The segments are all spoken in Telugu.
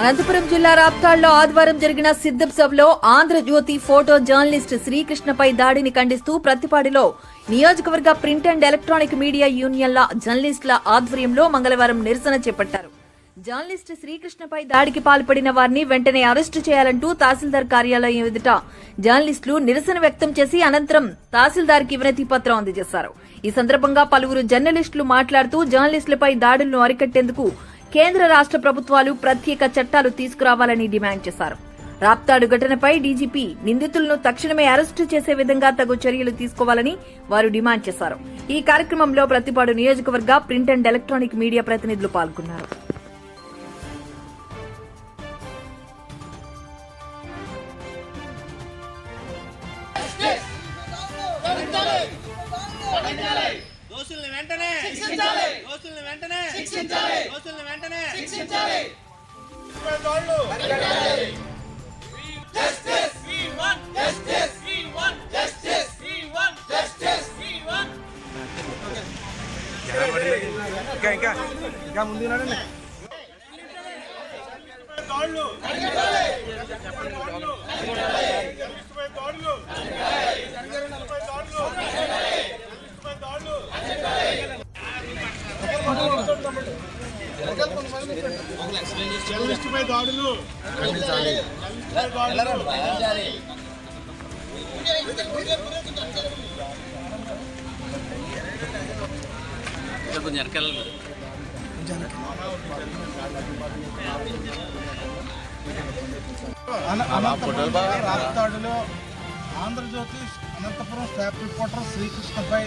అనంతపురం జిల్లా రాప్తాళ్ళో ఆదివారం జరిగిన సిద్ధం సభలో ఆంధ్రజ్యోతి ఫోటో జర్నలిస్ట్ శ్రీకృష్ణపై దాడిని ఖండిస్తూ ప్రతిపాడిలో నియోజకవర్గ ప్రింట్ అండ్ ఎలక్ట్రానిక్ మీడియా యూనియన్ల జర్నలిస్టుల ఆధ్వర్యంలో మంగళవారం నిరసన చేపట్టారు. జర్నలిస్ట్ శ్రీకృష్ణపై దాడికి పాల్పడిన వారిని వెంటనే అరెస్టు చేయాలంటూ తహసీల్దార్ కార్యాలయం ఎదుట జర్నలిస్టులు నిరసన వ్యక్తం చేసి అనంతరం తహసీల్దార్కి వినతి పత్రం అందజేశారు. ఈ సందర్భంగా పలువురు జర్నలిస్టులు మాట్లాడుతూ జర్నలిస్టులపై దాడులను అరికట్టేందుకు కేంద్ర రాష్ట్ర ప్రభుత్వాలు ప్రత్యేక చట్టాలు తీసుకురావాలని డిమాండ్ చేశారు. రాప్తాడు ఘటనపై డీజీపీ నిందితులను తక్షణమే అరెస్టు చేసే విధంగా తగు చర్యలు తీసుకోవాలని వారు డిమాండ్ చేశారు. ఈ కార్యక్రమంలో ప్రతిపాడు నియోజకవర్గ ప్రింట్ అండ్ ఎలక్ట్రానిక్ మీడియా ప్రతినిధులు పాల్గొన్నారు. దోషుల్ని వెంటనే. దోషుల్ని వెంటనే. దోషుల్ని వెంటనే. ఇంకా ఇంకా ఇంకా ముందు నడండి జర్నలిస్టుపై దాడులు కొంచెం వెనకాల అన- అనంతపురం ఆంధ్రజ్యోతి అనంతపురం స్టాఫ్ రిపోర్టర్ శ్రీకృష్ణపై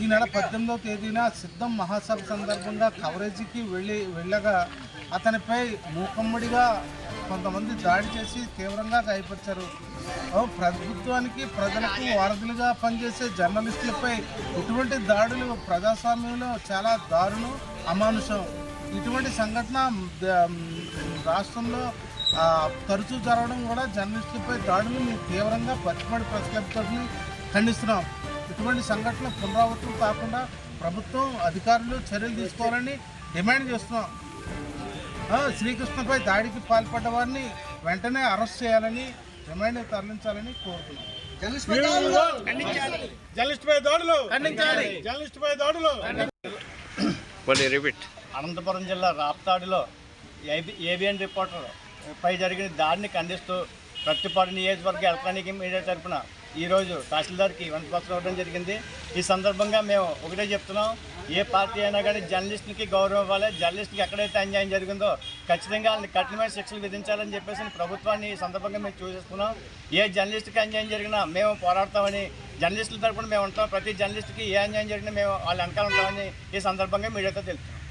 ఈ నెల పద్దెనిమిదవ తేదీన సిద్ధం మహాసభ సందర్భంగా కవరేజీకి వెళ్ళి వెళ్ళగా అతనిపై మూకమ్మడిగా కొంతమంది దాడి చేసి తీవ్రంగా గాయపరిచారు. ప్రభుత్వానికి ప్రజలకు వారధులుగా పనిచేసే జర్నలిస్టులపై ఇటువంటి దాడులు ప్రజాస్వామ్యంలో చాలా దారుణం అమానుషం. ఇటువంటి సంఘటన రాష్ట్రంలో తరచూ జరగడం కూడా జర్నలిస్టులపై దాడులు మేము తీవ్రంగా పచ్చిమడి ప్రెస్ ఖండిస్తున్నాం. ఇటువంటి సంఘటనలు పునరావృతం కాకుండా ప్రభుత్వం అధికారులు చర్యలు తీసుకోవాలని డిమాండ్ చేస్తున్నాం. ఆ, శ్రీకృష్ణపై దాడికి పాల్పడ్డ వారిని వెంటనే అరెస్ట్ చేయాలని రిమైండ్ తరలించాలని కోరుతున్నాం. అనంతపురం జిల్లా రాప్తాడులో ఏబి ఏబిఎన్ రిపోర్టర్ పై జరిగిన దాడిని ఖండిస్తూ ప్రతిపాడు నియోజకవర్గ ఎలక్ట్రానిక్ మీడియా తరఫున ఈరోజు తహసీల్దార్కి వినతిపత్రం ఇవ్వడం జరిగింది. ఈ సందర్భంగా మేము ఒకటే చెప్తున్నాం ఏ పార్టీ అయినా కానీ జర్నలిస్ట్కి గౌరవం ఇవ్వాలి. జర్నలిస్ట్కి ఎక్కడైతే అన్యాయం జరిగిందో ఖచ్చితంగా వాళ్ళని కఠినమైన శిక్షలు విధించాలని చెప్పేసి ప్రభుత్వాన్ని ఈ సందర్భంగా మేము చూసేస్తున్నాం. ఏ జర్నలిస్ట్కి అన్యాయం జరిగినా మేము పోరాడతామని జర్నలిస్టుల తరఫున మేము ఉంటాం. ప్రతి జర్నలిస్ట్కి ఏ అన్యాయం జరిగినా మేము వాళ్ళు వెనకాల ఉంటామని ఈ సందర్భంగా మీడియాతో తెలుపుతాం